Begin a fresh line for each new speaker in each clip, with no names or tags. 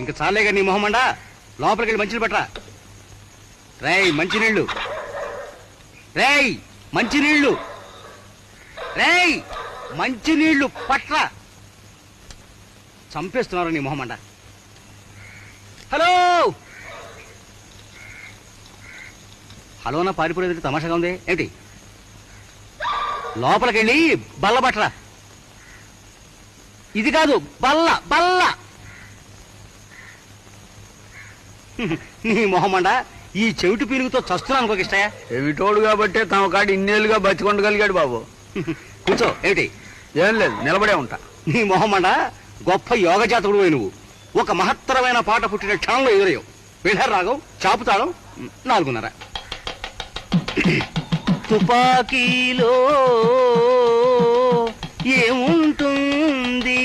ఇంక చాలేగా నీ మొహమండా లోపలికి వెళ్ళి మంచిని పట్టరా. రేయ్ మంచినీళ్ళు. రేయ్ మంచినీళ్ళు. రేయ్ మంచినీళ్ళు పట్రా. చంపేస్తున్నారు నీ మొహమండ హలో! హలోనా పారిపోయేది తమాషాగా ఉంది. ఏంటి లోపలికెళ్ళి బల్ల పట్టరా. ఇది కాదు బల్ల బల్ల. నీ మొహమండ ఈ చెవిటి పీలుగుతో చస్తున్నాను అనుకోక ఇష్టయా
ఎవిటోడు కాబట్టే తమ కాడు ఇన్నేళ్ళుగా బతికొండగలిగాడు బాబు.
కూర్చో ఏమిటి?
ఏం లేదు నిలబడే ఉంటా.
నీ మొహమండ గొప్ప యోగ జాతకుడు పోయి నువ్వు. ఒక మహత్తరమైన పాట పుట్టిన క్షణంలో ఎదురయ్యావు. వెళ్ళారు రాగం చాపుతాళం నాలుగున్నర. తుపాకీలో ఏముంటుంది?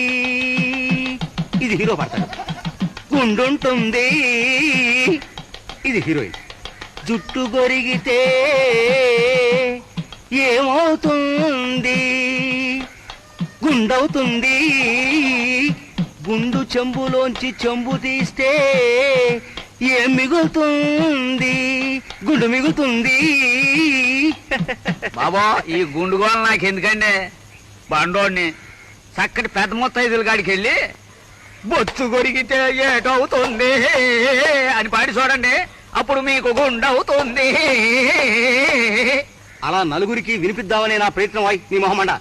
ఇది హీరో పాడతాడు. గుండుంటుంది. ఇది హీరోయిన్. జుట్టు గొరిగితే ఏమవుతుంది? గుండవుతుంది. గుండు చెంబులోంచి చెంబు తీస్తే ఏం మిగులుతుంది? గుండు మిగులుతుంది.
బాబా ఈ గుండుగోళ నాకు ఎందుకండి బండోడిని చక్కటి పెద్ద మొత్తం కాడికి వెళ్ళి బొచ్చు కొరిగితే ఏటవుతుంది అని పాడి చూడండి. అప్పుడు మీకు గుండవుతుంది.
అలా నలుగురికి వినిపిద్దామనే నా ప్రయత్నం అయి నీ మొహమండ.